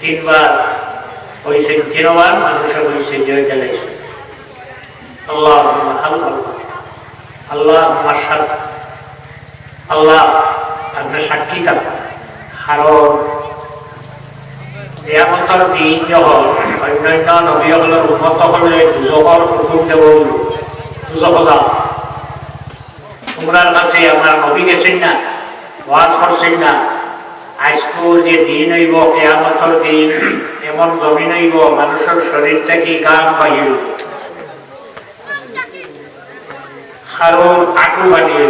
তিনবার হয়েছে তিনবার মানুষের হয়েছে জয় জ্বালাইছে আল্লাহ আল্লাহ। আল্লাহ মাসাদ আল্লাহ আপনি সাক্ষী কারণ এমতর দিন যখন অন্যান্য নবী নবীসকলের উন্নত হলে দুজকর হুকুম দেব দুজক যাও তোমরার কাছে আমার নবী গেছেন না, ওয়াজ করছেন না আজকে যে দিন হইব, কেয়ামতর দিন, এমন জমিন হইব, মানুষের শরীর থেকে গান বাহির খারুর আটু বানিয়ে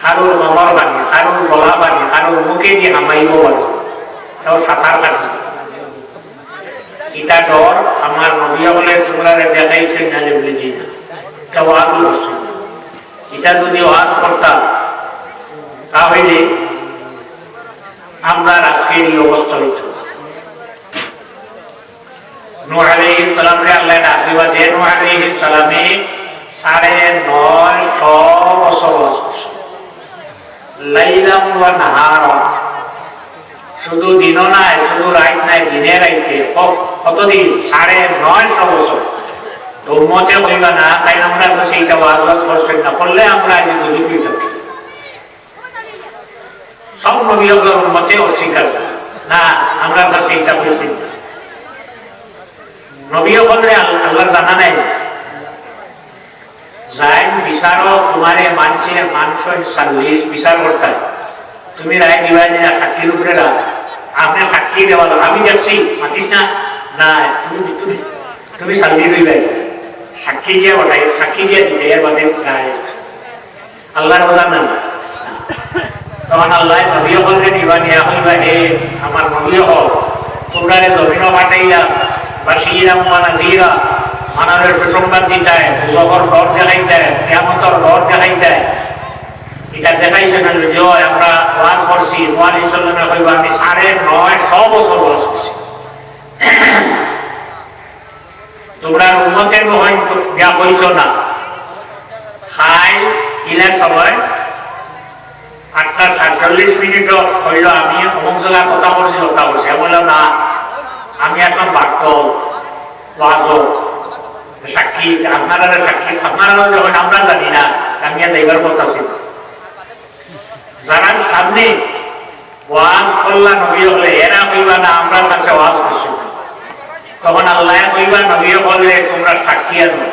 খারুর নমর বানি খারুর গলা বানি খারুর মুখে দিয়ে হামাইব বানি তাও সাঁতার কাটি ইটা ডর আমার নবী বলে তোমরা দেখাইছেন না যে বুঝি না কেউ আগ করছে না এটা যদি ওয়াজ করতাম তাহলে আমরা আজকের এই অবস্থা হইত নূহ আলাইহিস সালাম রে আল্লাহ ডাকিবা যে নূহ আলাইহিস সালামে সাড়ে নয় শ বছর বাস করছে লাইলাম ওয়া নাহারা। শুধু দিনও নাই, শুধু রাত নাই, দিনে রাইতে কতদিন? সাড়ে নয় শ বছর। তো উম্মতে হইবা না তাই আমরা সেইটা করলে আমরা আজ বুঝি থাকি সব নবীর উম্মতে অস্বীকার। না, আমরা তো সেইটা বুঝি না। বললে আল্লাহর জানা নাই। যাই বিচারো তোমারে মানছে মানস চাল্লিশ বিচার করতে তুমি রায় দিবা যে না সাক্ষীর উপরে রাখ আপনি সাক্ষী দেওয়া আমি যাচ্ছি মাতিস না? না, তুমি তুমি তুমি চাল্লি দিবাই সাক্ষী দিয়ে ওটাই সাক্ষী দিয়ে দিতে, এর বাদে আল্লাহর বোঝার নাম তখন আল্লাহ নবী হলকে দিবা নিয়া হইবা হে আমার নবী হল তোমরা জমিন পাঠাইলা বা সিরাম মানা জিরা মানবের সুসংবাদ দিতায় জগর ডর দেখাই দেয় কেমতর ডর দেখাই দেয় এটা দেখাইছে না যে আমরা ওয়াজ করছি, ওয়াজ উন্নতের হইছ না। খাই ইলার সময় আটটা সাতচল্লিশ মিনিট হইল আমি অমুক কথা বলছি কথা বলছি বললাম না, আমি এখন বাক্য ওয়াজ সাক্ষী আপনারা সাক্ষী আপনারা যখন আমরা জানি না, আমি আর যাইবার কথা ছিল যারা সামনে ওয়াজ করলা নবী হলে এরা হইবা না আমরা কাছে ওয়াজ করছি তখন আল্লাহ কইবা নবী বলে তোমরা সাক্ষী আনো।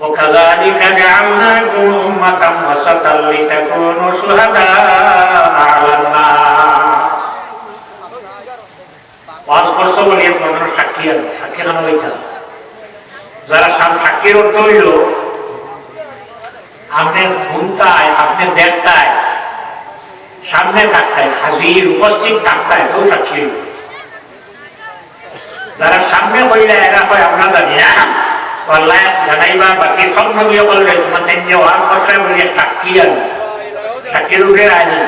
وكذلك جعلناكم أمة وسطا لتكونوا شهداء على الناس ওয়াজ করছো বলে তোমরা সাক্ষী আনো সাক্ষী আনো ওইটা যারা সব সাক্ষীর অর্থ হইল আপনি শুনতায় আপনি দেখতায় সামনে থাকতায় হাজির উপস্থিত থাকতায় কেউ সাক্ষী হইল যারা সামনে হইলে এরা হয় আমরা জানি না আল্লাহ জানাইবা বাকি নবী বলবে তোমার যে ওয়াজ করতে বলি সাক্ষী আনো সাক্ষীর উঠে আনি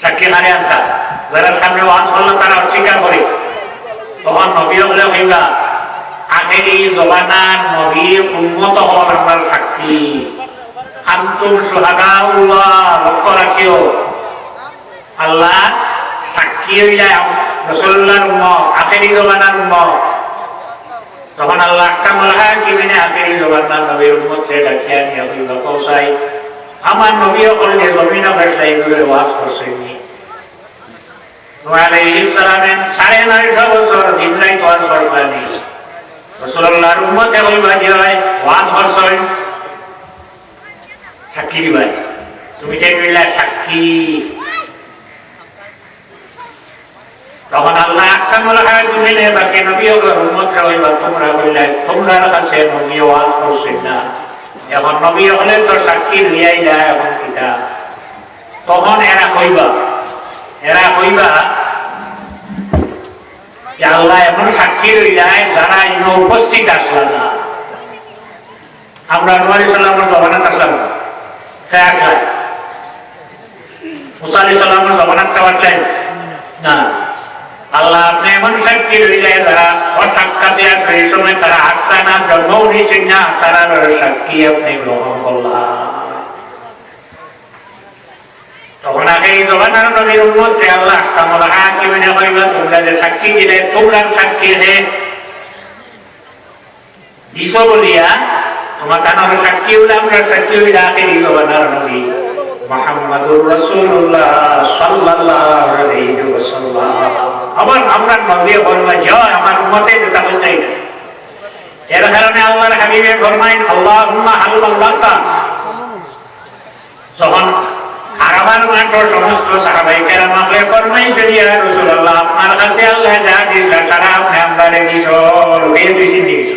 সাক্ষী হারে আনতা যারা সামনে ওয়াজ করল তারা অস্বীকার করে তখন নবী বলে হইবা আখেরি জবানার নবীর উন্নত হওয়ার আমার সাক্ষী আন্তুম সুহাদা লক্ষ্য রাখিও আল্লাহ সাক্ষী হইলা রসুল্লাহর উম্মত আখেরি জবানার উম্মত তখন আল্লাহ একটা মনে কি মানে আখেরি জবানার নবীর উম্মতকে ডাকিয়া নিয়ে হইল আমার নবীও করলে করে ওয়াজ করছেনি সালামের সাড়ে নয়শো বছর জিন্দাই ওয়াজ করবানি। রসুল্লাহর উম্মতে হইবা ওয়াজ করছেন। সাক্ষী দিবাই তুমি যে কইলা সাক্ষী। তখন আল্লাহ একটা মনে হয় তুমি নে বাকি নবী তোমরা কাছে নবী না। এখন নবী হলে তো সাক্ষী লিয়াই যায় এখন কিতা তখন এরা হইবা। এরা হইবা যে আল্লাহ এমন সাক্ষী রইলায় যারা ইনো উপস্থিত আসলো না। আমরা নুয়ারি সাল্লামের জবানাত আসলাম। না খেয়া খায় মুসা আলি সাল্লামের খাওয়াচ্ছেন না। আল্লাহ আপনি এমন সাক্ষী রইলে যারা অসাক্ষাতে আসবে এই সময় তারা আটটা না জন্মও নিয়েছেন না, তারা সাক্ষী আপনি গ্রহণ করলাম। সাক্ষী আবার আমরা নবী বলবা জয় আমার উম্মতে যেটা হইতে এর কারণে আল্লাহর হাবিবে ফরমাইন, আল্লাহুম্মা হাল্লাল্লাহকা যখন আরাবার মাঠর সমস্ত সাহাবাই কেরাম আমাকে ফরমাইছে ইয়া রাসূলুল্লাহ আপনার কাছে আল্লাহ যা দিলা সারা আপনি আমদারে দিছো রুবিয়ে দিছি দিছো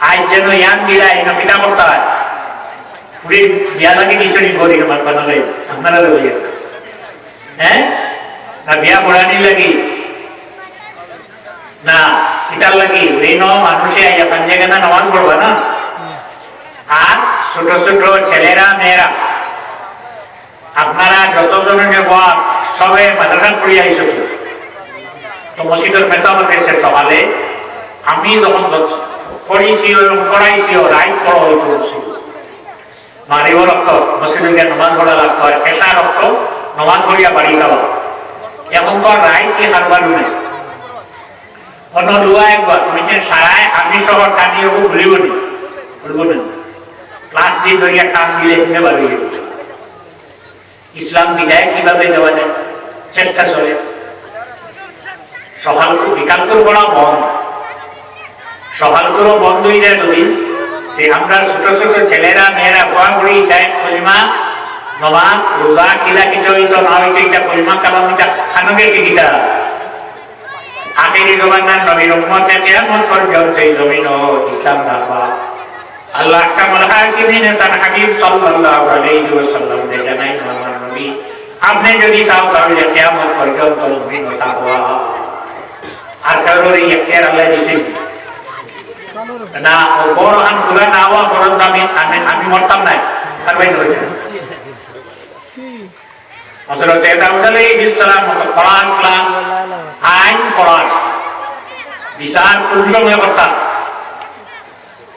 আজ যেন ইয়ান দিলাই না পিতা করতে হয়। পুরি বিয়া লাগে কিশোরী করি আমার বানালে আপনারা বলি হ্যাঁ না, বিয়া পড়ানি লাগি। না এটার লাগি। ওই ন, মানুষে আইয়া পাঞ্জে কেনা নামাজ পড়বা না। আর ছোট ছোট ছেলেরা মেয়েরা আপনারা যতজনে নেব সবে মাদ্রাসা পড়ি আইসো তো মসজিদের মেসা বলতেছে সকালে আমি যখন পড়িছি এবং রাইট পড়া হয়ে পড়ছি মারিও রক্ত মসজিদের গিয়ে নমাজ পড়া লাগতো আর পেশা রক্ত, নমাজ পড়িয়া বাড়ি যাওয়া। এখন তো রাইট কি হারবার নেই। অন্য দুয়া একবার, তুমি যে সারায় আমি সহ টানিয়ে ভুলিব নি। ভুলব না। দিয়ে ধরিয়া কাম দিলে এখানে বাড়ি ইসলাম বিদায় কীভাবে দেওয়া যায়? চেষ্টা চলে। সকাল বিকাল করে পড়া বন্ধ। সকাল করে বন্ধ হয়ে যায় যদি যে আমরা ছোট ছোট ছেলেরা, মেয়েরা পড়া পড়ি যায় কলিমা নবাব রোজা কিলা কিছু হইতো না হইতো এটা কলিমা কালাম এটা খানকে টিকিটা আখেরি জমানার নবীর উম্মতে কিয়ামত পর্যন্ত এই জমিন ইসলাম রাখবা আল্লাহ কামাল তার হাবিব সাল্লাল্লাহু আলাইহি জানাই আমার নবী। আপনি যদি চাও তাহলে পর্যন্ত জমিন আর কারোর এই না, বড় আন পুরা না হওয়া বড় আমি আমি মরতাম নাই। আর ভাই ধরেছেন হযরত দাউদ আলাইহিস সালাম সালাম আইন কোরআন বিচার সময় করতাম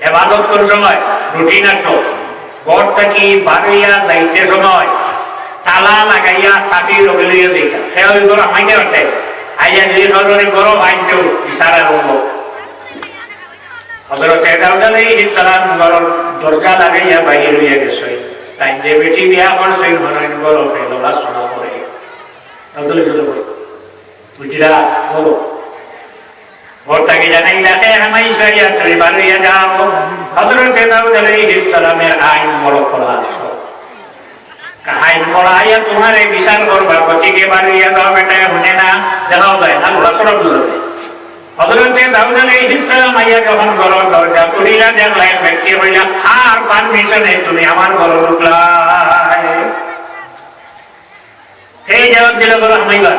এবাদত কোন সময়, রুটিন আসলো ঘর থেকে বাড়িয়া যাইতে সময়, তালা লাগাইয়া চাবি লগাইয়া দেখা সে ওই ঘর আমাকে ওঠে আইয়া যদি ধরে গরম আইছেও বিচার আরম্ভ। হজরত দাউদ আলাইহিস সালাম ঘর দরজা লাগাইয়া বাইরে হইয়া গেছে। তাই যে বেটি বিয়া করছে মনে গরম লোলা শোনা করে। নতুন শুরু করে বুঝলা বলো ভোরটাকে জানাই দেখে আমাই সাইয়া তুমি বাড়িয়া যাও হজরত দাউদ আলাইহিস সালামের আইন বড় করা আইন পড়াইয়া তোমার এই বিশাল করবা গতিকে বাড়িয়া যাও বেটা শুনে না দেখাও যায়, না ঘোরা সড়ক বুঝবে হজরত দাউদ আলাইহিস আইয়া যখন ঘর দরজা খুলিলা দেখলেন, ব্যক্তি হইলা আর পারমিশনে তুমি আমার ঘর ঢুকলাই। এই জবাব দিল বলো হামাইবা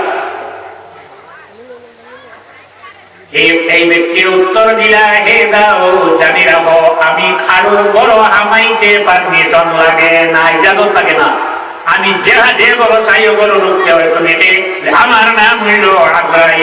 এই ব্যক্তির উত্তর দিলা, হে দাও, জানি রাখো আমি খাড়ুর বড় হামাইতে পারমিশন লাগে না ইজাজত লাগে না। আমি যে যে বড় চাই বড় হয়তো নেটে, আমার নাম হইল আগ্রাই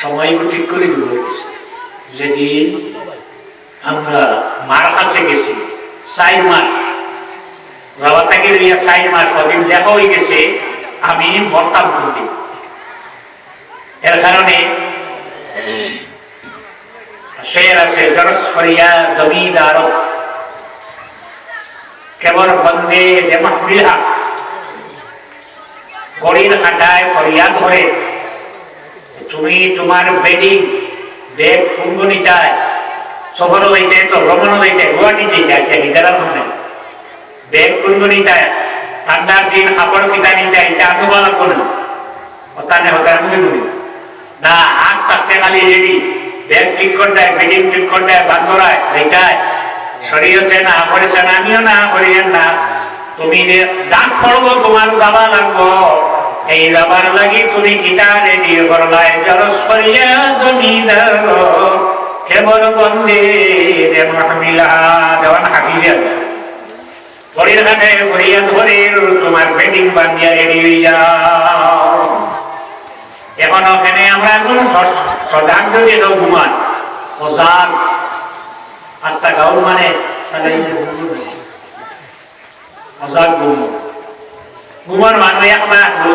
সময় ঠিক করে দিব। যেদিন আমরা মার কাছে গেছি চার মাস যাওয়া থেকে নিয়ে চার মাস কদিন দেখা হয়ে গেছে, আমি মরতাম খুঁজি এর কারণে শের আছে জরস্বরিয়া জমিদার। কেবল বন্দে যে মাহবিলা গড়ির হাঁটায় ফরিয়াদ ধরে তুমি তোমার বেডিং দেখ ফুলগুনি চায় সফর হইতে তো ভ্রমণ হইতে গুয়াহাটি যেতে আছে হিদারা শুনে দেখ ফুলগুনি চায় ঠান্ডার দিন কাপড় পিতা নিতে এটা আমি বলা করুন ওখানে ওখানে আমি করি না, হাত থাকতে খালি রেডি। ব্যাগ ঠিক করে দেয় বেডিং ঠিক করে দেয় বান্ধরায় এইটায় শরীয়তে না করেছে না আমিও না করিয়েন না। তুমি যে দাঁত পড়ব তোমার যাবা লাগবো। এই যাবার লাগি তুমি কিতা রেডি করলাই জলস্বরিয়া জমিদার কেবল বন্দে রে মহমিলা দেওয়ান হাফিজে। বড়ির ঘাটে বড়িয়া ধরে তোমার বেডিং বান্ধিয়া রেডি হয়ে যাও। এখন ওখানে আমরা এখন সজাগ যদি লোক ঘুমান সজাগ আস্তা গাউল মানে সজাগ ঘুমো ঘুমার মানুষ লাখ দুই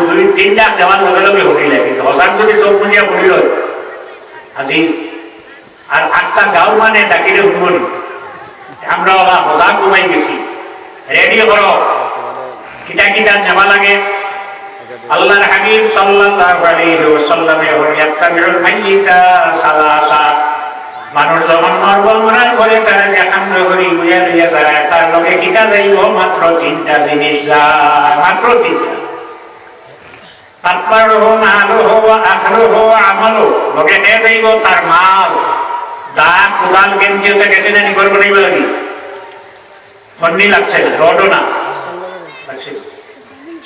লগে লগে হরিলে কিন্তু সজাগ যদি চোখ মুজিয়া হরিল আজি, আর আটটা গাঁও মানে ডাকিলে ঘুমন আমরা সজাগ ঘুমাই গেছি রেডি করো কিটা কিটা নেওয়া লাগে। আল্লাহর হাবিব সাল্লাল্লাহু আলাইহি ওয়াসাল্লামে ইয়াত্তাবিউল মাইয়িতা সালাসা। মানুষ যখন মরার পরে তারা দেখান্দ করি বুঝা লইয়া তারা তার লগে কিতা যাইব? মাত্র তিনটা জিনিস যায় মাত্র তিনটা। তারপর হো মালো হো আখরো হো আমলো লগে হে যাইব তার মাল। দা কুদাল গেঞ্জি ওটা কেটে জানি করব নাই লাগি। ফন্নি লাগছে না, রডও না।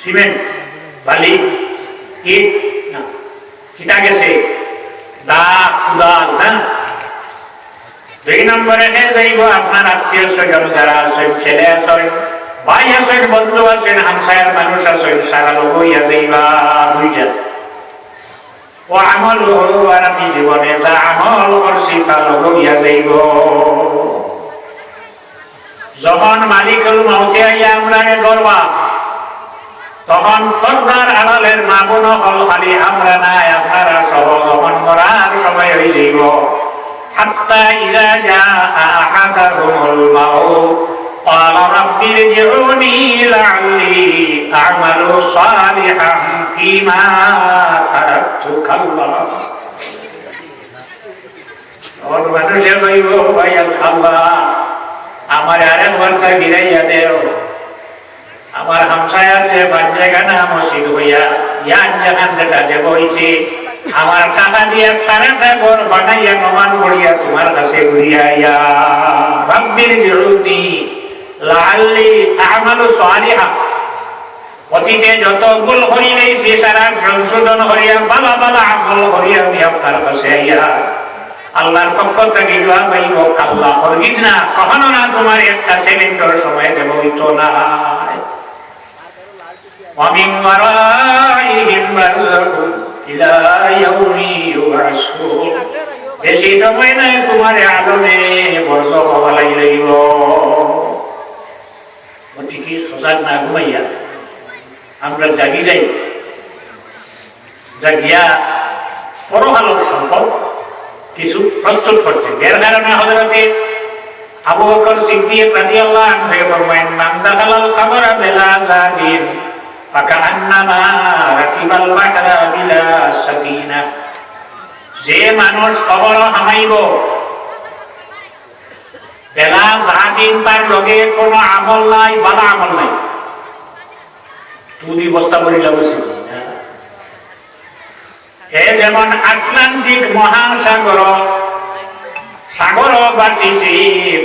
সিমেন্ট। বালি ইট না, কিটা গেছে? দা, কুদাল হ্যাঁ দুই নম্বরে হে যাইব আপনার আত্মীয় স্বজন যারা আছেন, ছেলে আছেন, ভাই আছেন, বন্ধু আছেন হামসায়ার মানুষ আছেন, সারা লোক ইয়া যাইবা দুইটা। ও আমল আর আমি জীবনে যা আমল করছি, তা লোক ইয়া যাইব যখন মালিকুল মৌতে আইয়া আমরা করবা তখন পর্দার আড়ালের মা বোন হল খালি আমরা নাই আপনারা সহ যখন মরার সময় হয়ে যাইব حتى إذا جاء أحدهم الموت قال رب ارجعوني لعلي أعمل صالحا فيما تركت كلا ওর মানুষে কইব ভাই আল্লাহ আমার আরেক বর্ষা গিরাইয়া দেও আমার হামসায়ার যে বাচ্চাখানা মসজিদ হইয়া? ইয়ান জাহান যেটা যে বইছে, আমার টাকা দিয়ে সারাটা ঘর বানাইয়া নমান করিয়া তোমার কাছে ঘুরিয়া ইয়া রব্বির বিরুদ্ধি লাল্লি আমালু সালিহা। অতীতে যত ভুল হইলে সে সারা সংশোধন হইয়া বালা বালা আমল হইয়া আমি আপনার কাছে আইয়া। আল্লাহর পক্ষ থেকে দোয়া পাইব আল্লাহ, হরগিজ না, কখনো না তোমার একটা সেকেন্ডের সময় দেব না। ومن ورائهم برزخ إلى يوم يبعثون বেশি সময় নাই তোমার আলমে বর্ষ হওয়ালাই লইব গতিকে সজাগ না ঘুমাইয়া আমরা জাগি যাই জাগিয়া পরহালোর সম্পদ কিছু প্রস্তুত করছে এর কারণে হজরতে আবু বকর সিদ্দিক রাদিয়াল্লাহু আনহু ফরমায়েন মান দাখালাল কবর বিলা যাদিন যে মানুষ কবর হামাইব, বেলা যাদিন তার লগে কোনো আমল নাই, বালা আমল নাই। বস্তা যেমন আটলান্টিক মহাসাগর সাগর বাটিছে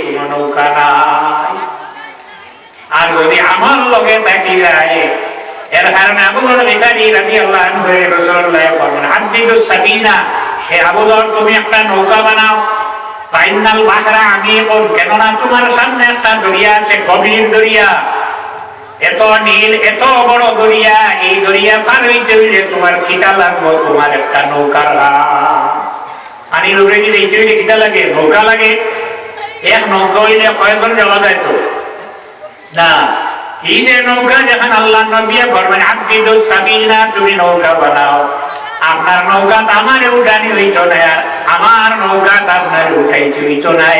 কোন নৌকা নাই। আর যদি আমার লগে থাকি যায় এর কারণে আবুদর ভিকারি রাজি আল্লাহ হয়ে রসুল্লাহ ফরমান আদিদু সাকিনা হে আবুদর তুমি একটা নৌকা বানাও ফাইনাল বাহরা আমি কোন কেননা তোমার সামনে একটা দরিয়া আছে গভীর দরিয়া। এত নীল এত বড় দরিয়া, এই দরিয়া পার হইতে হইলে তোমার খিটা লাগবো তোমার একটা নৌকার পানির উপরে যদি এইতে হইলে নৌকা লাগে এক নৌকা হইলে কয়েকজন যাওয়া যায় তো? না। এই যে নৌকা যখন আল্লাহ নবিয়া করবেন তো সাবিনা তুমি নৌকা বানাও। আপনার নৌকা আমার উঠানি হইত না। আমার নৌকা আপনার উঠাইতে হইত নাই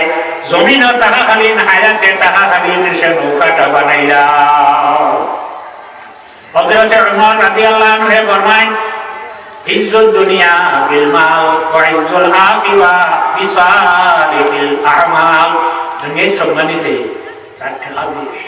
জমিন তাহা খালি হায়াতে তাহা খালি সে নৌকাটা বানাইলা হজরত উমর রাদিয়াল্লাহু আনহু ফরমায় ইজ্জত দুনিয়া বিল মাল ওয়া ইজ্জুল আখিরা বিসালিহিল আমাল। দুনিয়া সম্মানিত তার বেশ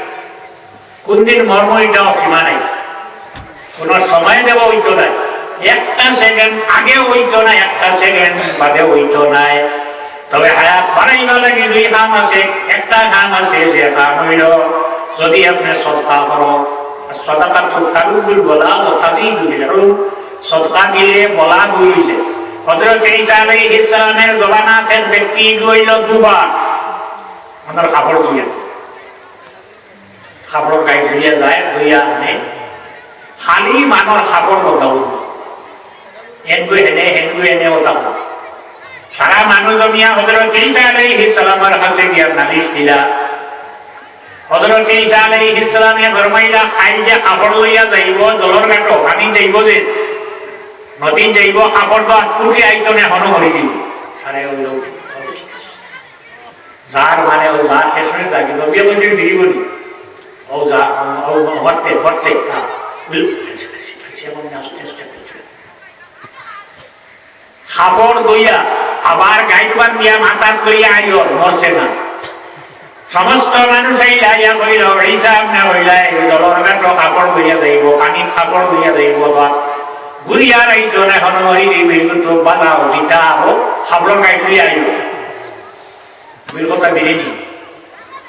কোনদিন মর্ম এটাও নাই। কোন সময় দেব হইতো নাই। একটা সেকেন্ড আগে হইতো না একটা সেকেন্ড বাদে হইতো নাই। তবে হায়াত বাড়াইবা লাগে দুই কাম আছে, একটা কাম আছে যে হইল। যদি আপনি সৎকা করো সদাকার দুল বলা তথাপি দুল সৎকা দিলে বলা দুইছে হজরত ঈসা আলাইহিস ইসলামের জবানাতের ব্যক্তি হইল দুবার। আমার কাপড় ধুয়ে। কাপড় গাই ধুইয়া যায় ধুইয়া আনে খালি মানুষ কাপড় বদলাও হেনগু হেনে হেনগু এনে ওটাও সারা মানুষ জমিয়া হজরত ঈসা আলাইহিস সালামের কাছে গিয়া নালিশ দিলা। হজরত ঈসা আলাইহিস সালামে ফরমাইলা খাই যে কাপড় লইয়া যাইব জলর ঘাটো পানি যাইব যে নদী যাইব কাপড় তো আটকুটি আইতনে হন হরি দিব সারে যার মানে ও যা শেষ হয়ে থাকে নবিয়া বলছে দিদি বলি। ও যা ও ভরতে ভরতে খাপড় দইয়া আবার গাইবার দিয়া মাথার কইয়া আইও মরছে না। সমস্ত মানুষ আইলা ইয়া কইল হিসাব না হইলা এই দলর গাটো কাপড় দইয়া যাইব পানি কাপড় দইয়া যাইব বা গুড়িয়ার আইজন এখন মরি দিব তো বালা দিতা আবো খাবলো গাই তুই আইব কথা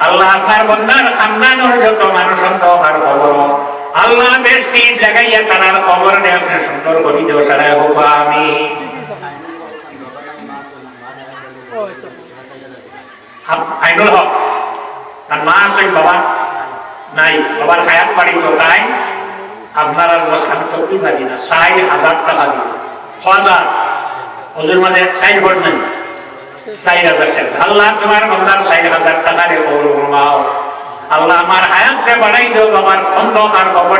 আল্লাহ আপনার বন্দার খানদানোর যত মানুষ আর খবর। আল্লাহ বেশ চিজ লাগাইয়া তারার খবর নেই সুন্দর করি দেও সারা আমি তার মা বাবা নাই। আমি লাগি। না নেই। ষাট হাজার টাকা আল্লাহ তোমার ষাট হাজার টাকা রে ফরমাও আল্লাহ আমার হায়াতকে বাড়াই দাও আমার অন্ধকার কবর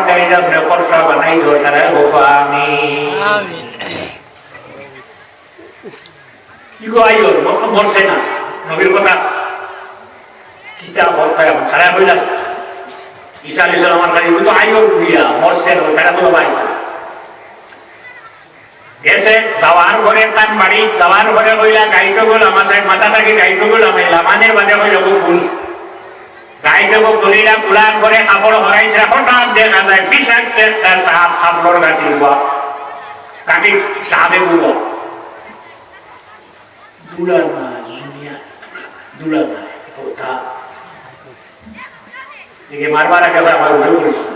বানাই কথা। কিতা বলতে সারা হইলা ঈসা আলাইহিস সালামের কাছে তো আইও দিয়া মরছে না তো ভাই এসে যাওয়ার ঘরে তান বাড়ি যাওয়ার ঘরে হইলা গাইতে গেল আমার মাথাটাকে গাইতে গেল আমি লামানের বাদে হইল ফুল গাইতে গো তুলিলা কুলার করে কাপড় হরাইছে হঠাৎ দেখা যায়, বিষাক্ত একটা সাপ কাপড় গাছি তাকে সাপে বুড়ো দুলা না দুনিয়া দুলা না ওটা একে মারবার আগে আমার উঠে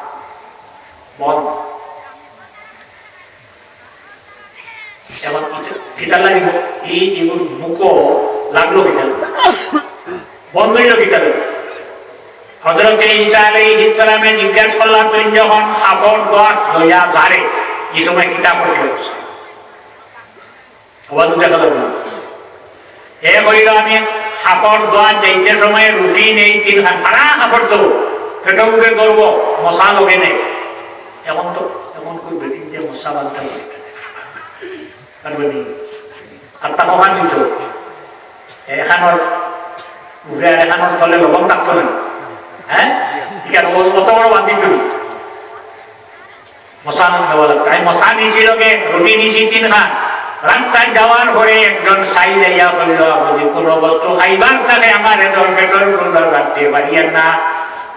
বন্ধ এবার ফিতা লাগিব এই মুখ লাগল ফিতা বন্ধ হইল ফিতা হজরত ঈসা আলাইহিস সালামে জিজ্ঞাসা করলাম, তুই যখন কাপড় দোয়া লইয়া ধারে এই সময় কিতাব পড়তে হচ্ছে দেখা না এ কইল আমি কাপড় দোয়া যাইতে সময় রুটি নেই, তিন সারা কাপড় দেবো ফেটো উঠে করব মশা লগে নেই। এমন তো, এমন কই বেটি যে মশা বাঁধতে পারবে আর তা কমান দিত এখানোর উঠে এখানোর তলে লবণ থাকতো না। হ্যাঁ? ঠিক আছে অত বড় বান্ধি চুরি মশা দেওয়া একজন কোনো বস্তু খাইবার তাহলে আমার এজন পেট্রোল সুন্দর রাখতে পারিয়েন না।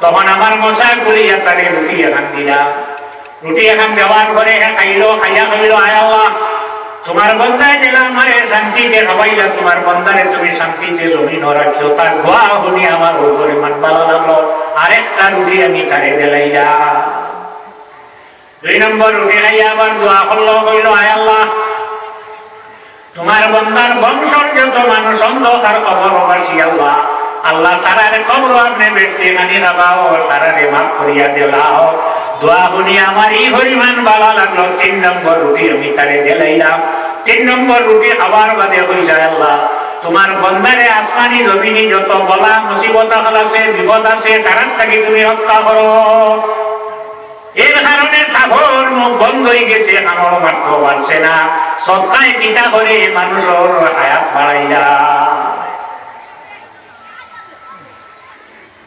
তখন আমার মশা গুলিয়া তারে রুটি এখান দিলাম। রুটি এখান দেওয়ার পরে খাইলো, খাইয়া খাইলো আয় তোমার বন্দায় দিলাম আমারে শান্তিতে হবাইলা, তোমার বন্দারে তুমি শান্তিতে জমিন রাখিও, তার আমার ভালো লাগল। আরেকটা রুটি আমি দুই নম্বর রুটি খাইয়া আবার দোয়া করল, কইলো, আয় তোমার বন্দার বংশর যত মানুষ অন্ধকার কবর আল্লাহ। আল্লাহ সারারে কবর আপনি বেশি মানি রাবাও সারারে মাফ করিয়া দিলাও দোয়া শুনি আমার এই পরিমাণ ভালো লাগল, তিন নম্বর রুটি আমি তারে দিলাইলাম তিন নম্বর রুটি খাবার বাদে হইছে আল্লাহ, তোমার বন্দারে আসমানি জমিনি যত বলা মুসিবত আছে, বিপদ আছে তারার থাকি তুমি হত্যা করো। এর কারণে সাগর মুখ বন্ধ হয়ে গেছে আমার মাত্র পারছে না। সৎকায় পিতা করে মানুষের হায়াত বাড়াই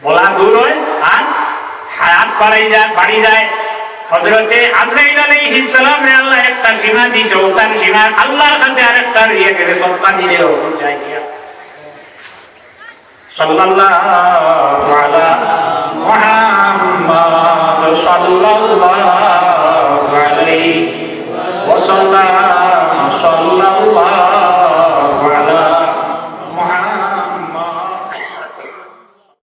মোলা দূর হয় আর হায়াত যায় যায়। হজরতে আল্লাহ একটা সীমা দিয়েছে সীমা আল্লাহর কাছে ইয়ে গেলে সত্তা দিলে গিয়া সাল্লাল্লাহু আলা মুহাম্মাদ সাল্লাল্লাহু আলাইহি ওয়াসাল্লাম।